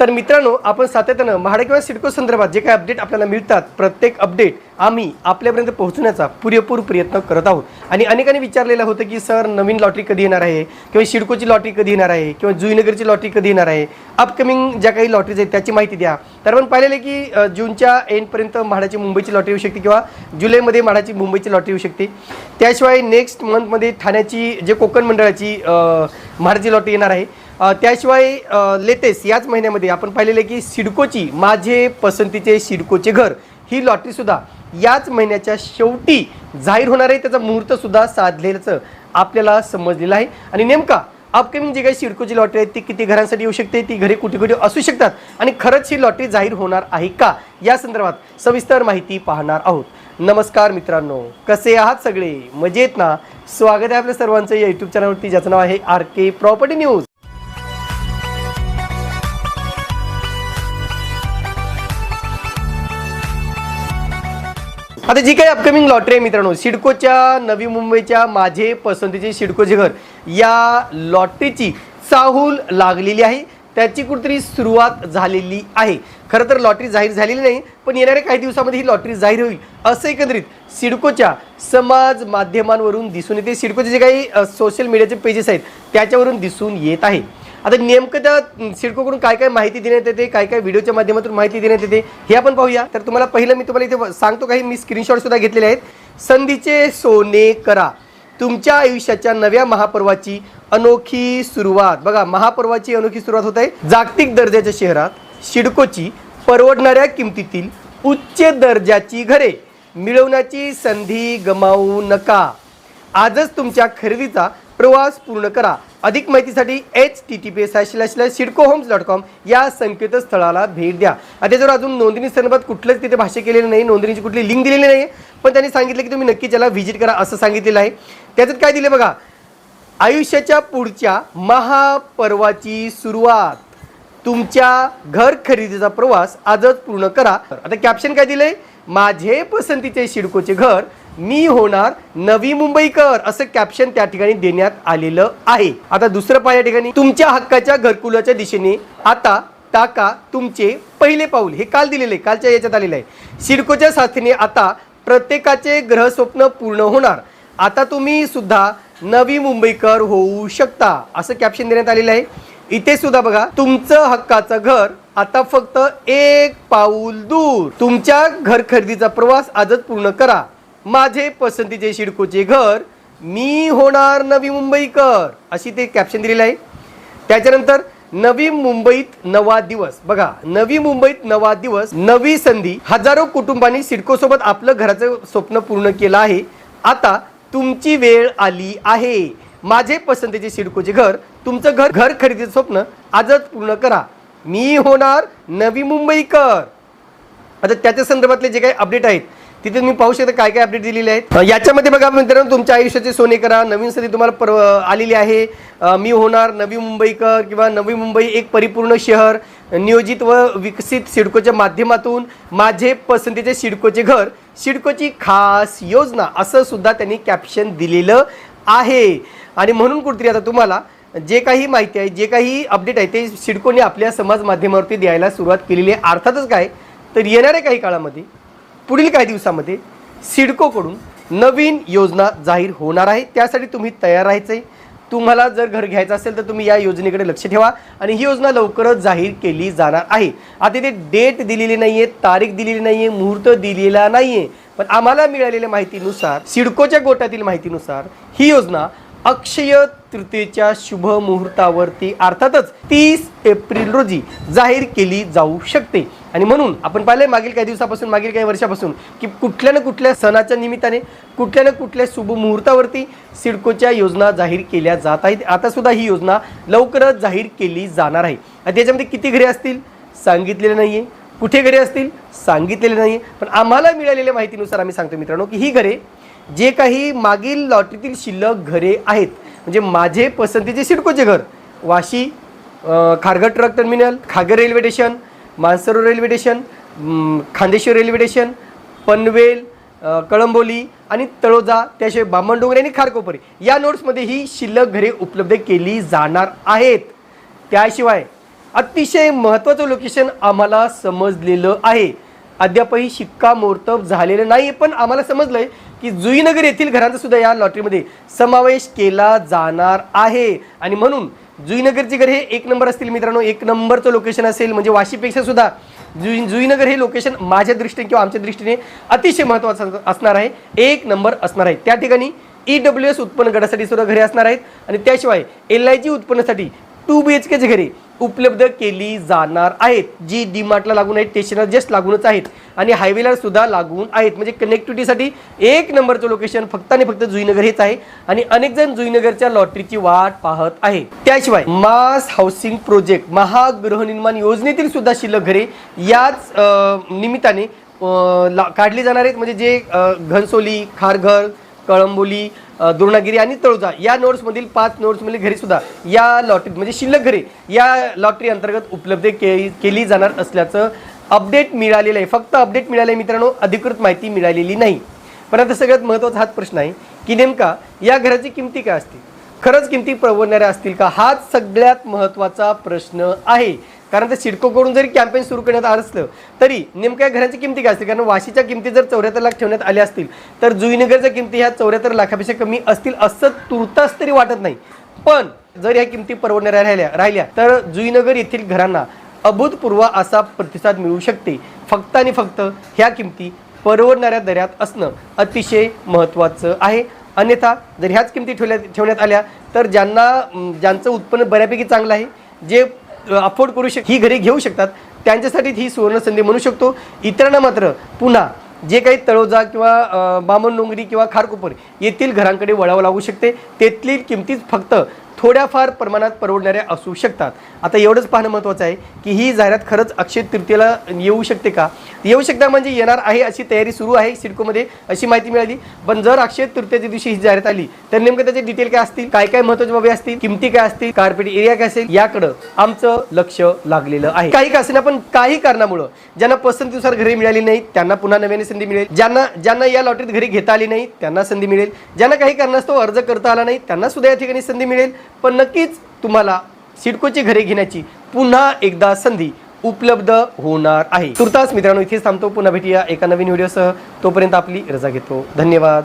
तर मित्रांनो आपण सातत्यानं म्हाडा किंवा सिडको संदर्भात जे काही अपडेट आपल्याला मिळतात प्रत्येक अपडेट आम्ही आपल्यापर्यंत पोहोचण्याचा पुरेपूर प्रयत्न करत आहोत. आणि अनेकांनी विचारलेलं होतं की सर नवीन लॉटरी कधी येणार आहे? किंवा सिडकोची लॉटरी कधी येणार आहे? किंवा जुईनगरची लॉटरी कधी येणार आहे? अपकमिंग ज्या काही लॉटरीज आहेत त्याची माहिती द्या. तर आपण पाहिलेलं की जूनच्या एंडपर्यंत म्हाडाची मुंबईची लॉटरी येऊ शकते किंवा जुलैमध्ये म्हाडाची मुंबईची लॉटरी येऊ शकते. त्याशिवाय नेक्स्ट मंथमध्ये ठाण्याची जे कोकण मंडळाची अ, म्हाडाची लॉटरी येणार आहे. त्याशिवाय लेटेस्ट याच महिन्यामध्ये आपण पाहिलेलं आहे की सिडकोची माझे पसंतीचे सिडकोचे घर ही लॉटरीसुद्धा याच महिन्याच्या शेवटी जाहीर होणार आहे. त्याचा मुहूर्तसुद्धा साधलेल्याचं आपल्याला समजलेलं आहे. आणि नेमका अपकमिंग जे काही सिडकोची लॉटरी आहे ती किती घरांसाठी येऊ शकते ती घरे कुठे कुठे असू शकतात आणि खरंच ही लॉटरी जाहीर होणार आहे का? या संदर्भात सविस्तर माहिती पाहणार आहोत. नमस्कार मित्रांनो कसे आहात सगळे? मजेत ना? स्वागत आहे आपल्या सर्वांचं या यूट्यूब चॅनलवरती ज्याचं नाव आहे आर के प्रॉपर्टी न्यूज आता जी काही अपकमिंग लॉटरी आहे मित्रांनो सिडकोच्या नवी मुंबईच्या माझे पसंतीचे सिडकोचे घर या लॉटरीची चाहूल लागलेली आहे. त्याची कुठेतरी सुरुवात झालेली आहे. खरं तर लॉटरी जाहीर झालेली नाही पण येणाऱ्या काही दिवसामध्ये ही लॉटरी जाहीर होईल असं एकंदरीत सिडकोच्या समाज माध्यमांवरून दिसून येते. सिडकोचे जे काही सोशल मीडियाचे पेजेस आहेत त्याच्यावरून दिसून येत आहे. आता नेमकं त्या सिडकोकडून काय काय माहिती देण्यात येते काय काय व्हिडिओच्या माध्यमातून माहिती देण्यात येते हे आपण पाहूया. तर तुम्हाला पहिलं मी तुम्हाला इथे सांगतो काही मी स्क्रीनशॉट सुद्धा घेतलेले आहेत. संधीचे सोने करा. तुमच्या आयुष्याच्या नव्या महापर्वाची अनोखी सुरुवात. बघा महापर्वाची अनोखी सुरुवात होत आहे जागतिक दर्जाच्या शहरात सिडकोची परवडणाऱ्या किमतीतील उच्च दर्जाची घरे. मिळवण्याची संधी गमावू नका. आजच तुमच्या खरेदीचा प्रवास पूर्ण करा. अधिक माहितीसाठी H T T P S slash slash CIDCO homes dot com या संकेतस्थळाला भेट द्या. आता जर अजून नोंदणी संदर्भात कुठलंच तिथे भाष्य केलेलं नाही नोंदणीची कुठली लिंक दिलेली नाही पण त्यांनी सांगितलं की तुम्ही नक्की त्याला व्हिजिट करा असं सांगितलेलं आहे. त्याच्यात काय दिलं बघा आयुष्याच्या पुढच्या महापर्वाची सुरुवात. तुमच्या घर खरेदीचा प्रवास आजच पूर्ण करा. आता कॅप्शन काय दिलंय? माझे पसंतीचे शिडकोचे घर मी होणार नवी मुंबईकर असं कॅप्शन त्या ठिकाणी देण्यात आलेलं आहे. आता दुसरं पाय या ठिकाणी तुमच्या हक्काच्या घरकुलाच्या दिशेने आता टाका तुमचे पहिले पाऊल. हे काल दिलेले आहे कालच्या याच्यात आलेलं आहे. सिडकोच्या साथीने आता प्रत्येकाचे ग्रहस्वप्न पूर्ण होणार. आता तुम्ही सुद्धा नवी मुंबईकर होऊ शकता असं कॅप्शन देण्यात आलेलं आहे. इथे सुद्धा बघा तुमचं हक्काचं घर आता फक्त एक पाऊल दूर. तुमच्या घर खरेदीचा प्रवास आजच पूर्ण करा. माझे पसंतीचे शिडकोचे घर मी होणार नवी मुंबईकर अशी ते कॅप्शन दिलेलं आहे. त्याच्यानंतर नवी मुंबईत नवा दिवस. बघा नवी मुंबईत नवा दिवस नवी संधी हजारो कुटुंबांनी सिडको सोबत आपलं घराचं स्वप्न पूर्ण केलं आहे. आता तुमची वेळ आली आहे. माझे पसंतीचे सिडकोचे घर तुमचं घर घर खरेदीचं स्वप्न आजच पूर्ण करा. मी होणार नवी मुंबईकर. आता त्याच्या संदर्भातले जे काही अपडेट आहेत तिथे तुम्ही पाहू शकता काय काय अपडेट दिलेले आहेत. याच्यामध्ये बघा मित्रांनो तुमच्या आयुष्याचे सोने करा. नवीन संधी तुम्हाला पर आलेली आहे. मी होणार नवी मुंबईकर किंवा नवी मुंबई एक परिपूर्ण शहर नियोजित व विकसित सिडकोच्या माध्यमातून माझे पसंतीचे सिडकोचे घर सिडकोची खास योजना असं सुद्धा त्यांनी कॅप्शन दिलेलं आहे. आणि म्हणून कुठेतरी आता तुम्हाला जे काही माहिती आहे जे काही अपडेट आहे ते सिडकोने आपल्या समाज माध्यमावरती द्यायला सुरुवात केलेली आहे. अर्थातच काय? तर येणाऱ्या काही काळामध्ये पुढील काही दिवसामध्ये सिडकोकडून नवीन योजना जाहीर होणार आहे. त्यासाठी तुम्ही तयार राहायचं आहे तुम्हाला जर घर घ्यायचं असेल तर तुम्ही या योजनेकडे लक्ष ठेवा आणि ही योजना लवकरच जाहीर केली जाणार आहे. आता इथे डेट दिलेली नाही आहे तारीख दिलेली नाही आहे मुहूर्त दिलेला नाही आहे पण आम्हाला मिळालेल्या माहितीनुसार सिडकोच्या गोटातील माहितीनुसार ही योजना अक्षय तृतीयेच्या शुभ मुहूर्तावरती अर्थातच तीस एप्रिल रोजी जाहीर केली जाऊ शकते. आणि म्हणून आपण पाहिलंय मागील काही दिवसापासून मागील काही वर्षापासून की कुठल्या ना कुठल्या सणाच्या निमित्ताने कुठल्या ना कुठल्या शुभ मुहूर्तावरती सिडकोच्या योजना जाहीर केल्या जात आहेत. आता सुद्धा ही योजना लवकरच जाहीर केली जाणार आहे. आणि त्याच्यामध्ये किती घरे असतील? सांगितलेलं नाही आहे कुठे घरे असतील? सांगितलेले नाही पण आम्हाला मिळालेल्या माहितीनुसार आम्ही सांगतो मित्रांनो की ही घरे जे काही मागील लॉटरीतील शिल्लक घरे आहेत म्हणजे माझे पसंतीचे सिडकोचे घर वाशी अ, Kharghar truck terminal Kharghar railway station Mansarovar railway station Khandeshwar railway station Panvel Kalamboli आणि तळोजा त्याशिवाय बामणडोंगरी आणि खारकोपरी. या नोट्समध्ये ही शिल्लक घरे उपलब्ध केली जाणार आहेत. त्याशिवाय अतिशय महत्त्वाचं लोकेशन आम्हाला समजलेलं आहे. अद्यापही शिक्कामोर्तब झालेलं नाही पण आम्हाला समजलं आहे की जुईनगर येथील घरांचा सुद्धा या लॉटरीमध्ये समावेश केला जाणार आहे. आणि म्हणून जुईनगरचे घर हे एक नंबर असतील मित्रांनो. एक नंबरचं लोकेशन असेल म्हणजे वाशीपेक्षा सुद्धा जुई जुईनगर हे लोकेशन माझ्या दृष्टीने किंवा आमच्या दृष्टीने अतिशय महत्त्वाचं असणार आहे. एक नंबर असणार आहे. त्या ठिकाणी ई डब्ल्यू एस उत्पन्न गटासाठी सुद्धा घरे असणार आहेत. आणि त्याशिवाय एल आय जी उत्पन्नासाठी टू बी एच केचे घरे उपलब्ध केली जाणार आहेत. जी डी मार्टला लागून आहेत स्टेशनला जस्ट लागूनच आहेत. आणि हायवेला सुद्धा लागून आहेत. म्हणजे कनेक्टिव्हिटीसाठी एक नंबरचं लोकेशन फक्त आणि फक्त जुईनगर हेच आहे. आणि अनेक जण जुईनगरच्या लॉटरीची वाट पाहत आहे. त्याशिवाय मास हाऊसिंग प्रोजेक्ट महागृहनिर्माण योजनेतील सुद्धा शिल्लक घरे याच निमित्ताने ला- काढली जाणार आहेत. म्हणजे जे घनसोली खारघर कळंबोली दुर्णागिरी आणि तळोजा या नोट्समधील पाच नोट्समधील घरी सुद्धा या लॉटरी म्हणजे शिल्लक घरी या लॉटरी अंतर्गत उपलब्ध के केली जाणार असल्याचं अपडेट मिळालेलं आहे. फक्त अपडेट मिळालं आहे मित्रांनो अधिकृत माहिती मिळालेली नाही. पण आता सगळ्यात महत्त्वाचा हाच प्रश्न आहे की नेमका या घराची किमती काय असतील? खरंच किमती परवडणाऱ्या असतील का? हाच सगळ्यात महत्त्वाचा प्रश्न आहे. कारण त्या सिडकोकडून जरी कॅम्पेन सुरू करण्यात आलं असलं तरी नेमक्या घरांच्या किमती काय असतील? कारण वाशीच्या किमती जर चौऱ्याहत्तर लाख ठेवण्यात आल्या असतील तर जुईनगरच्या किमती ह्या चौऱ्याहत्तर लाखापेक्षा कमी असतील असं तुर्तास तरी वाटत नाही. पण जर ह्या किमती परवडणाऱ्या राहिल्या राहिल्या तर जुईनगर येथील घरांना अभूतपूर्व असा प्रतिसाद मिळू शकते. फक्त आणि फक्त ह्या किमती परवडणाऱ्या दर्यात असणं अतिशय महत्त्वाचं आहे. अन्यथा जर ह्याच किमती ठेवल्या ठेवण्यात आल्या तर ज्यांना ज्यांचं उत्पन्न बऱ्यापैकी चांगलं आहे जे अफोर्ड करू शक ही घरे घेऊ शकतात. त्यांच्यासाठी ही सुवर्ण संधी म्हणू शकतो. इतरांना मात्र पुन्हा जे काही तळोजा किंवा बामण डोंगरी किंवा खारकोपर येथील घरांकडे वळावं लागू शकते. तेथील किमतीच फक्त थोड्याफार प्रमाणात परवडणाऱ्या असू शकतात. आता एवढंच पाहणं महत्त्वाचं आहे की ही जाहिरात खरंच अक्षय तृतीयेला येऊ शकते का? येऊ शकता म्हणजे येणार आहे अशी तयारी सुरू आहे सिडकोमध्ये अशी माहिती मिळाली. पण जर अक्षय तृतीयेच्या दिवशी ही जाहिरात आली तर नेमकं त्याचे डिटेल काय असतील? काय काय महत्त्वाचे बाबी असतील? किमती काय असतील? कार्पेट एरिया काय असेल? याकडं आमचं लक्ष लागलेलं आहे. काही का असेना पण काही कारणामुळं ज्यांना पसंतीनुसार घरे मिळाली नाही त्यांना पुन्हा नव्याने संधी मिळेल. ज्यांना ज्यांना या लॉटरीत घरी घेता आली नाही त्यांना संधी मिळेल. ज्यांना काही कारणास्तव अर्ज करता आला नाही त्यांना सुद्धा या ठिकाणी संधी मिळेल. पण नक्कीच तुम्हाला सिडकोची घरे घेण्याची पुन्हा एकदा संधी उपलब्ध होणार आहे. तुर्तास मित्रांनो इथेच थांबतो. पुन्हा भेटूया एका नवीन व्हिडिओसह. तोपर्यंत आपली रजा घेतो. धन्यवाद.